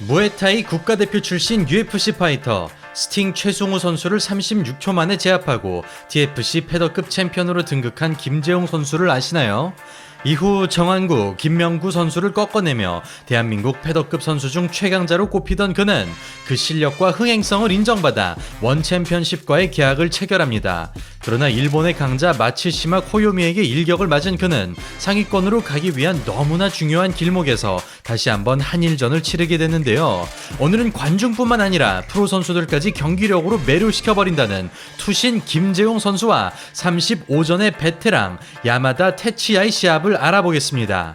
무에타이 국가대표 출신 UFC 파이터 스팅 최승우 선수를 36초 만에 제압하고 TFC 패더급 챔피언으로 등극한 김재용 선수를 아시나요? 이후 정한구, 김명구 선수를 꺾어내며 대한민국 패더급 선수 중 최강자로 꼽히던 그는 그 실력과 흥행성을 인정받아 원 챔피언십과의 계약을 체결합니다. 그러나 일본의 강자 마츠시마 코요미에게 일격을 맞은 그는 상위권으로 가기 위한 너무나 중요한 길목에서 다시 한번 한일전을 치르게 되는데요. 오늘은 관중뿐만 아니라 프로 선수들까지 경기력으로 매료시켜버린다는 투신 김재용 선수와 35전의 베테랑 야마다 테치야의 시합을 알아보겠습니다.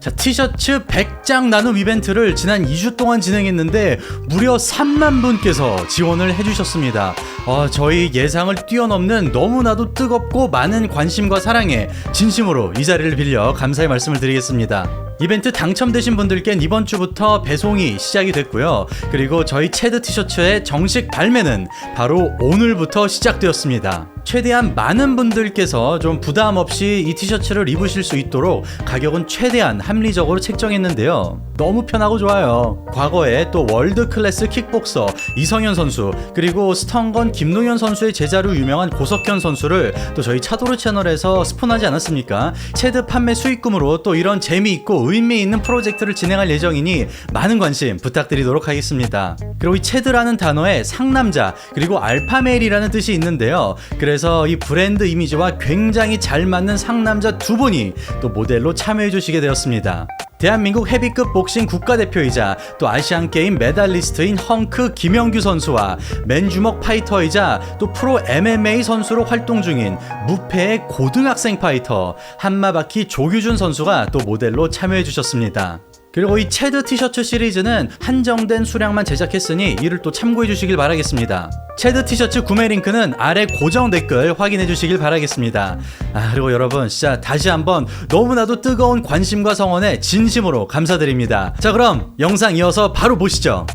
자, 티셔츠 100장 나눔 이벤트를 지난 2주 동안 진행했는데 무려 3만 분께서 지원을 해주셨습니다. 어, 저희 예상을 뛰어넘는 너무나도 뜨겁고 많은 관심과 사랑에 진심으로 이 자리를 빌려 감사의 말씀을 드리겠습니다. 이벤트 당첨되신 분들께는 이번 주부터 배송이 시작이 됐고요. 그리고 저희 체드 티셔츠의 정식 발매는 바로 오늘부터 시작되었습니다. 최대한 많은 분들께서 좀 부담 없이 이 티셔츠를 입으실 수 있도록 가격은 최대한 합리적으로 책정했는데요. 너무 편하고 좋아요. 과거에 또 월드 클래스 킥복서 이성현 선수 그리고 스턴건 김노현 선수의 제자로 유명한 고석현 선수를 또 저희 차도르 채널에서 스폰하지 않았습니까? 체드 판매 수익금으로 또 이런 재미있고 의미 있는 프로젝트를 진행할 예정이니 많은 관심 부탁드리도록 하겠습니다. 그리고 이 체드라는 단어에 상남자 그리고 알파메일이라는 뜻이 있는데요. 그래서 이 브랜드 이미지와 굉장히 잘 맞는 상남자 두 분이 또 모델로 참여해 주시게 되었습니다. 대한민국 헤비급 복싱 국가대표이자 또 아시안게임 메달리스트인 헝크 김영규 선수와 맨주먹 파이터이자 또 프로 MMA 선수로 활동 중인 무패의 고등학생 파이터 한마바퀴 조규준 선수가 또 모델로 참여해 주셨습니다. 그리고 이 체드 티셔츠 시리즈는 한정된 수량만 제작했으니 이를 또 참고해 주시길 바라겠습니다. 체드 티셔츠 구매 링크는 아래 고정 댓글 확인해 주시길 바라겠습니다. 아, 그리고 여러분, 진짜 다시 한번 너무나도 뜨거운 관심과 성원에 진심으로 감사드립니다. 자, 그럼 영상 이어서 바로 보시죠.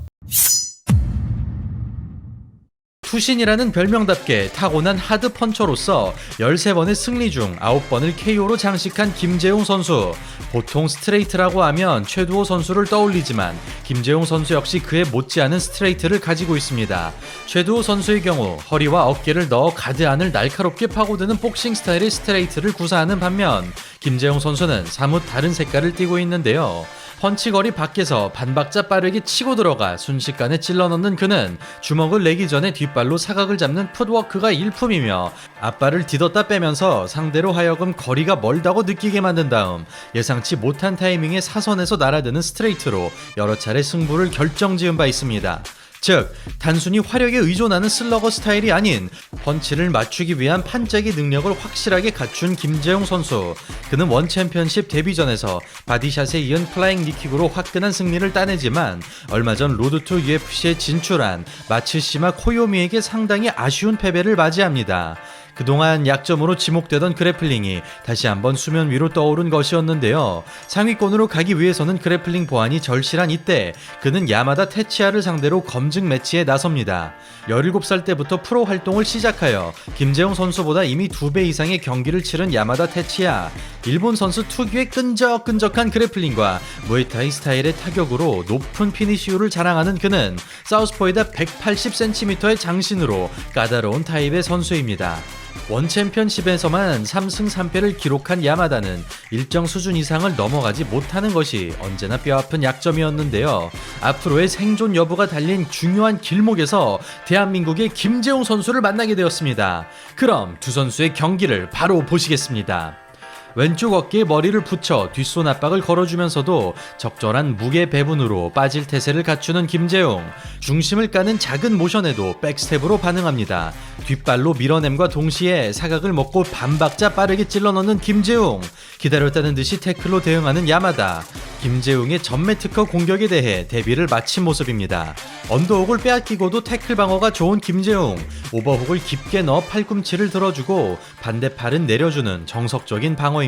투신이라는 별명답게 타고난 하드 펀처로서 13번의 승리 중 9번을 KO로 장식한 김재용 선수. 보통 스트레이트라고 하면 최두호 선수를 떠올리지만 김재용 선수 역시 그에 못지않은 스트레이트를 가지고 있습니다. 최두호 선수의 경우 허리와 어깨를 넣어 가드 안을 날카롭게 파고드는 복싱 스타일의 스트레이트를 구사하는 반면 김재용 선수는 사뭇 다른 색깔을 띠고 있는데요. 펀치거리 밖에서 반박자 빠르게 치고 들어가 순식간에 찔러 넣는 그는 주먹을 내기 전에 뒷발로 사각을 잡는 풋워크가 일품이며 앞발을 디뒀다 빼면서 상대로 하여금 거리가 멀다고 느끼게 만든 다음 예상치 못한 타이밍에 사선에서 날아드는 스트레이트로 여러 차례 승부를 결정지은 바 있습니다. 즉 단순히 화력에 의존하는 슬러거 스타일이 아닌 펀치를 맞추기 위한 판짜기 능력을 확실하게 갖춘 김재용 선수 그는 원 챔피언십 데뷔전에서 바디샷에 이은 플라잉 니킥으로 화끈한 승리를 따내지만 얼마 전 로드 투 UFC에 진출한 마츠시마 코요미에게 상당히 아쉬운 패배를 맞이합니다. 그동안 약점으로 지목되던 그래플링이 다시 한번 수면 위로 떠오른 것이었는데요. 상위권으로 가기 위해서는 그래플링 보안이 절실한 이때 그는 야마다 테치아를 상대로 검증 매치에 나섭니다. 17살 때부터 프로 활동을 시작하여 김재용 선수보다 이미 두배 이상의 경기를 치른 야마다 테치아. 일본 선수 특유의 끈적끈적한 그래플링과 무에타이 스타일의 타격으로 높은 피니시율을 자랑하는 그는 사우스포에다 180cm의 장신으로 까다로운 타입의 선수입니다. 원 챔피언십에서만 3승 3패를 기록한 야마다는 일정 수준 이상을 넘어가지 못하는 것이 언제나 뼈아픈 약점이었는데요. 앞으로의 생존 여부가 달린 중요한 길목에서 대한민국의 김재용 선수를 만나게 되었습니다. 그럼 두 선수의 경기를 바로 보시겠습니다. 왼쪽 어깨에 머리를 붙여 뒷손 압박을 걸어주면서도 적절한 무게 배분으로 빠질 태세를 갖추는 김재용. 중심을 까는 작은 모션에도 백스텝으로 반응합니다. 뒷발로 밀어냄과 동시에 사각을 먹고 반박자 빠르게 찔러 넣는 김재용. 기다렸다는 듯이 태클로 대응하는 야마다. 김재웅의 전매 특허 공격에 대해 대비를 마친 모습입니다. 언더훅을 빼앗기고도 태클 방어가 좋은 김재웅, 오버훅을 깊게 넣어 팔꿈치를 들어주고 반대팔은 내려주는 정석적인 방어입니다.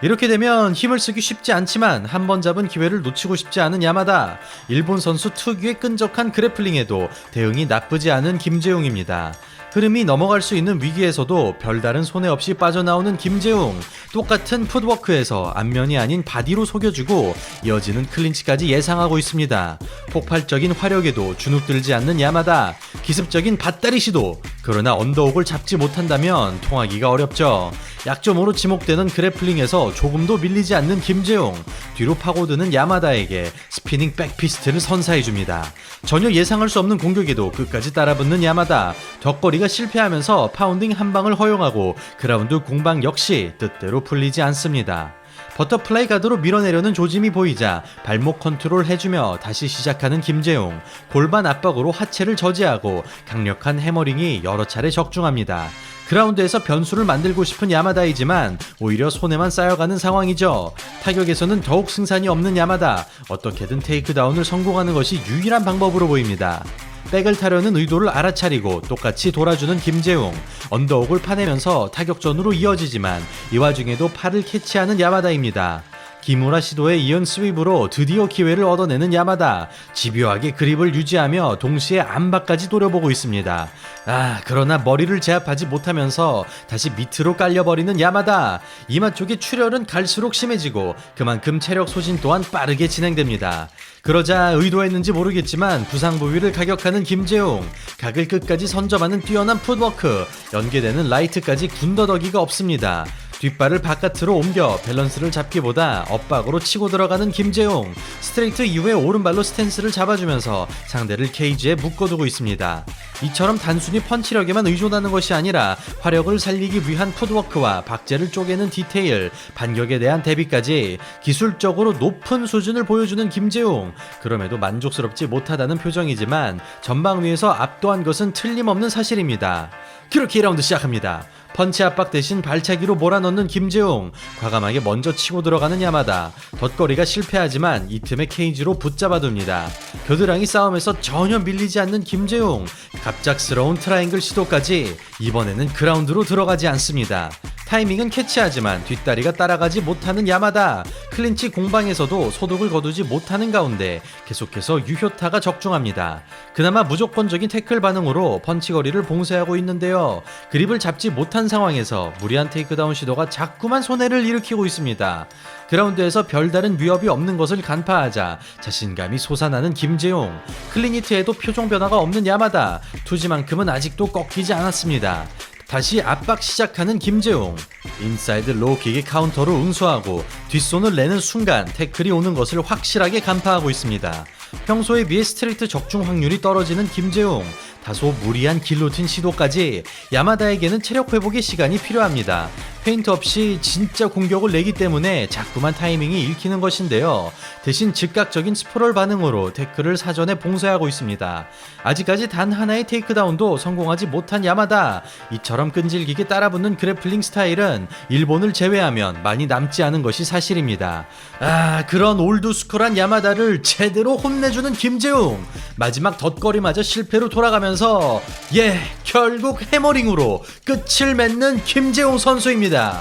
이렇게 되면 힘을 쓰기 쉽지 않지만 한 번 잡은 기회를 놓치고 싶지 않은 야마다 일본 선수 특유의 끈적한 그래플링에도 대응이 나쁘지 않은 김재웅입니다. 흐름이 넘어갈 수 있는 위기에서도 별다른 손해 없이 빠져나오는 김재웅. 똑같은 풋워크에서 앞면이 아닌 바디로 속여주고 이어지는 클린치까지 예상하고 있습니다. 폭발적인 화력에도 주눅들지 않는 야마다. 기습적인 밭다리 시도. 그러나 언더옥을 잡지 못한다면 통하기가 어렵죠. 약점으로 지목되는 그래플링에서 조금도 밀리지 않는 김재웅. 뒤로 파고드는 야마다에게 스피닝 백피스트를 선사해줍니다. 전혀 예상할 수 없는 공격에도 끝까지 따라붙는 야마다. 덕거리가 실패하면서 파운딩 한 방을 허용하고 그라운드 공방 역시 뜻대로 풀리지 않습니다. 버터플라이 가드로 밀어내려는 조짐이 보이자 발목 컨트롤 해주며 다시 시작하는 김재용. 골반 압박으로 하체를 저지하고 강력한 해머링이 여러 차례 적중합니다. 그라운드에서 변수를 만들고 싶은 야마다이지만 오히려 손에만 쌓여가는 상황이죠. 타격에서는 더욱 승산이 없는 야마다. 어떻게든 테이크다운을 성공하는 것이 유일한 방법으로 보입니다. 백을 타려는 의도를 알아차리고 똑같이 돌아주는 김재웅. 언더옥을 파내면서 타격전으로 이어지지만 이 와중에도 팔을 캐치하는 야마다입니다. 기무라 시도에 이은 스윕으로 드디어 기회를 얻어내는 야마다 집요하게 그립을 유지하며 동시에 안바까지 노려보고 있습니다. 아 그러나 머리를 제압하지 못하면서 다시 밑으로 깔려버리는 야마다 이마 쪽의 출혈은 갈수록 심해지고 그만큼 체력 소진 또한 빠르게 진행됩니다. 그러자 의도했는지 모르겠지만 부상 부위를 가격하는 김재웅 각을 끝까지 선점하는 뛰어난 풋워크 연계되는 라이트까지 군더더기가 없습니다. 뒷발을 바깥으로 옮겨 밸런스를 잡기보다 엇박으로 치고 들어가는 김재용 스트레이트 이후에 오른발로 스탠스를 잡아주면서 상대를 케이지에 묶어두고 있습니다. 이처럼 단순히 펀치력에만 의존하는 것이 아니라 화력을 살리기 위한 풋워크와 박제를 쪼개는 디테일, 반격에 대한 대비까지 기술적으로 높은 수준을 보여주는 김재용 그럼에도 만족스럽지 못하다는 표정이지만 전방 위에서 압도한 것은 틀림없는 사실입니다. 그렇게 2라운드 시작합니다. 펀치 압박 대신 발차기로 몰아넣는 김재웅 과감하게 먼저 치고 들어가는 야마다. 덧거리가 실패하지만 이 틈에 케이지로 붙잡아둡니다. 겨드랑이 싸움에서 전혀 밀리지 않는 김재웅 갑작스러운 트라이앵글 시도까지 이번에는 그라운드로 들어가지 않습니다 타이밍은 캐치하지만 뒷다리가 따라가지 못하는 야마다 클린치 공방에서도 소득을 거두지 못하는 가운데 계속해서 유효타가 적중합니다. 그나마 무조건적인 태클 반응으로 펀치거리를 봉쇄하고 있는데요. 그립을 잡지 못한 상황에서 무리한 테이크다운 시도가 자꾸만 손해를 일으키고 있습니다. 그라운드에서 별다른 위협이 없는 것을 간파하자 자신감이 솟아나는 김재용 클리니트에도 표정 변화가 없는 야마다 투지만큼은 아직도 꺾이지 않았습니다. 다시 압박 시작하는 김재용. 인사이드 로우킥의 카운터로 응수하고 뒷손을 내는 순간 태클이 오는 것을 확실하게 간파하고 있습니다. 평소에 비해 스트레이트 적중 확률이 떨어지는 김재용. 다소 무리한 길로틴 시도까지 야마다에게는 체력 회복의 시간이 필요합니다. 페인트 없이 진짜 공격을 내기 때문에 자꾸만 타이밍이 읽히는 것인데요. 대신 즉각적인 스프롤 반응으로 태클을 사전에 봉쇄하고 있습니다. 아직까지 단 하나의 테이크다운도 성공하지 못한 야마다 이처럼 끈질기게 따라붙는 그래플링 스타일은 일본을 제외하면 많이 남지 않은 것이 사실입니다. 아 그런 올드스쿨한 야마다를 제대로 혼내주는 김재웅 마지막 덧거리마저 실패로 돌아가면서 예 결국 해머링으로 끝을 맺는 김재웅 선수입니다.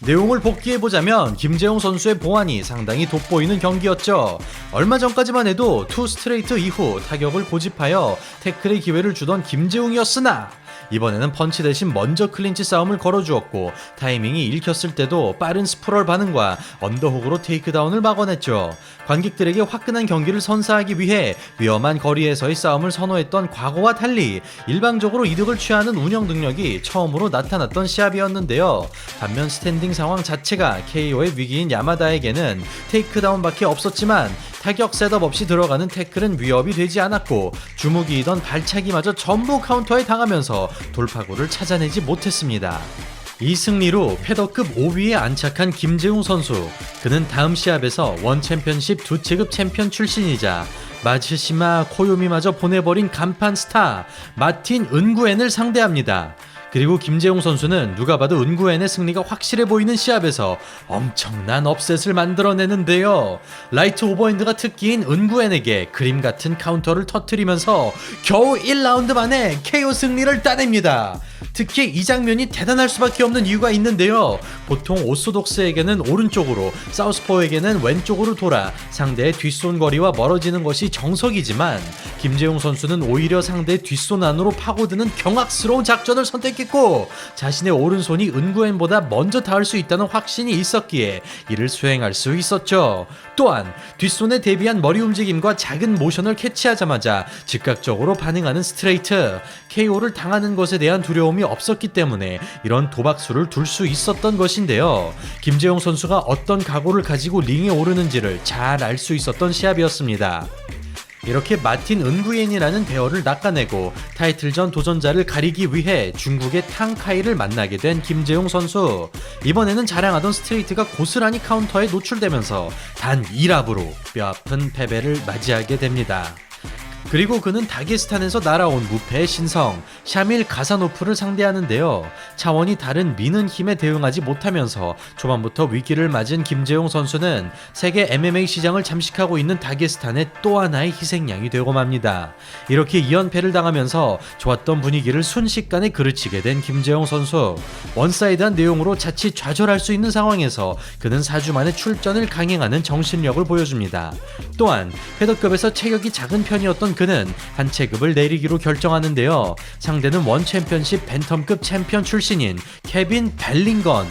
내용을 복귀해보자면 김재용 선수의 보완이 상당히 돋보이는 경기였죠. 얼마 전까지만 해도 투 스트레이트 이후 타격을 고집하여 태클의 기회를 주던 김재웅이었으나 이번에는 펀치 대신 먼저 클린치 싸움을 걸어주었고 타이밍이 읽혔을 때도 빠른 스프롤 반응과 언더훅으로 테이크다운을 막아냈죠. 관객들에게 화끈한 경기를 선사하기 위해 위험한 거리에서의 싸움을 선호했던 과거와 달리 일방적으로 이득을 취하는 운영 능력이 처음으로 나타났던 시합이었는데요. 반면 스탠딩 상황 자체가 KO의 위기인 야마다에게는 테이크다운밖에 없었지만 타격 셋업 없이 들어가는 태클은 위협이 되지 않았고 주무기이던 발차기마저 전부 카운터에 당하면서 돌파구를 찾아내지 못했습니다. 이 승리로 패더급 5위에 안착한 김재웅 선수. 그는 다음 시합에서 원 챔피언십 두 체급 챔피언 출신이자 마츠시마 코요미마저 보내버린 간판 스타 마틴 은구엔을 상대합니다. 그리고 김재용 선수는 누가 봐도 은구엔의 승리가 확실해 보이는 시합에서 엄청난 업셋을 만들어내는데요. 라이트 오버핸드가 특기인 은구엔에게 그림 같은 카운터를 터트리면서 겨우 1라운드 만에 KO 승리를 따냅니다. 특히 이 장면이 대단할 수밖에 없는 이유가 있는데요. 보통 오소독스에게는 오른쪽으로, 사우스포에게는 왼쪽으로 돌아 상대의 뒷손 거리와 멀어지는 것이 정석이지만 김재용 선수는 오히려 상대 뒷손 안으로 파고드는 경악스러운 작전을 선택했고 자신의 오른손이 은구엔보다 먼저 닿을 수 있다는 확신이 있었기에 이를 수행할 수 있었죠. 또한 뒷손에 대비한 머리 움직임과 작은 모션을 캐치하자마자 즉각적으로 반응하는 스트레이트 KO를 당하는 것에 대한 두려움이 없었기 때문에 이런 도박수를 둘 수 있었던 것인데요. 김재용 선수가 어떤 각오를 가지고 링에 오르는지를 잘 알 수 있었던 시합이었습니다. 이렇게 마틴 은구옌이라는 배어를 낚아내고 타이틀전 도전자를 가리기 위해 중국의 탕카이를 만나게 된 김재용 선수. 이번에는 자랑하던 스트레이트가 고스란히 카운터에 노출되면서 단 2랍으로 뼈아픈 패배를 맞이하게 됩니다. 그리고 그는 다게스탄에서 날아온 무패의 신성 샤밀 가사노프를 상대하는데요. 차원이 다른 미는 힘에 대응하지 못하면서 초반부터 위기를 맞은 김재용 선수는 세계 MMA 시장을 잠식하고 있는 다게스탄의 또 하나의 희생양이 되고 맙니다. 이렇게 2연패를 당하면서 좋았던 분위기를 순식간에 그르치게 된 김재용 선수. 원사이드한 내용으로 자칫 좌절할 수 있는 상황에서 그는 4주 만에 출전을 강행하는 정신력을 보여줍니다. 또한 패더급에서 체격이 작은 편이었던 그는 한 체급을 내리기로 결정하는데요. 상대는 원 챔피언십 벤텀급 챔피언 출신인 케빈 벨링건.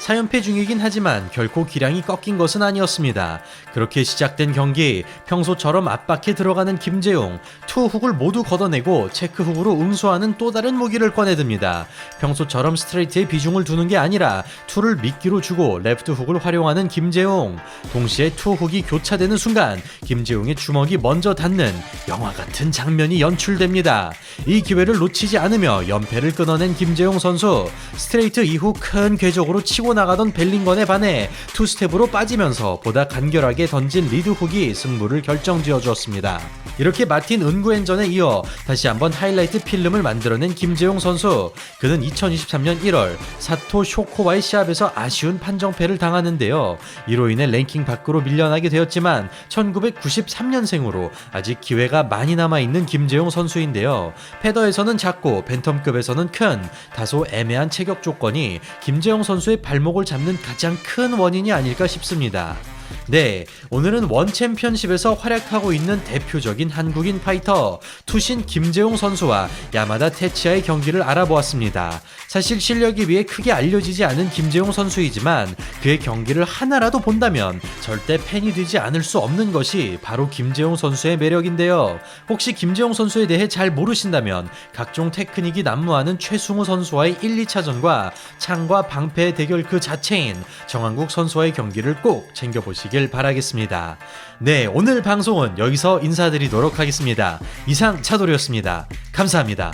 4연패 중이긴 하지만 결코 기량이 꺾인 것은 아니었습니다. 그렇게 시작된 경기, 평소처럼 압박해 들어가는 김재용, 투 훅을 모두 걷어내고 체크 훅으로 응수하는 또 다른 무기를 꺼내듭니다. 평소처럼 스트레이트에 비중을 두는 게 아니라 투를 미끼로 주고 레프트 훅을 활용하는 김재용. 동시에 투 훅이 교차되는 순간 김재용의 주먹이 먼저 닿는 영화 같은 장면이 연출됩니다. 이 기회를 놓치지 않으며 연패를 끊어낸 김재용 선수. 스트레이트 이후 큰 궤적으로 치고 나가던 벨링건에 반해 투스텝으로 빠지면서 보다 간결하게 던진 리드 훅이 승부를 결정지어 주었습니다. 이렇게 마틴 은구엔전에 이어 다시 한번 하이라이트 필름을 만들어낸 김재용 선수. 그는 2023년 1월 사토 쇼코와의 시합에서 아쉬운 판정패를 당하는데요. 이로 인해 랭킹 밖으로 밀려나게 되었지만 1993년생으로 아직 기회가 많이 남아있는 김재용 선수인데요. 패더에서는 작고 벤텀급에서는 큰 다소 애매한 체격 조건이 김재용 선수의 발 목을 잡는 가장 큰 원인이 아닐까 싶습니다. 네, 오늘은 원 챔피언십에서 활약하고 있는 대표적인 한국인 파이터 투신 김재용 선수와 야마다 테치아의 경기를 알아보았습니다. 사실 실력에 비해 크게 알려지지 않은 김재용 선수이지만 그의 경기를 하나라도 본다면 절대 팬이 되지 않을 수 없는 것이 바로 김재용 선수의 매력인데요. 혹시 김재용 선수에 대해 잘 모르신다면 각종 테크닉이 난무하는 최승우 선수와의 1, 2차전과 창과 방패의 대결 그 자체인 정한국 선수와의 경기를 꼭 챙겨보 시길 바라겠습니다. 네, 오늘 방송은 여기서 인사드리도록 하겠습니다. 이상 차돌이었습니다. 감사합니다.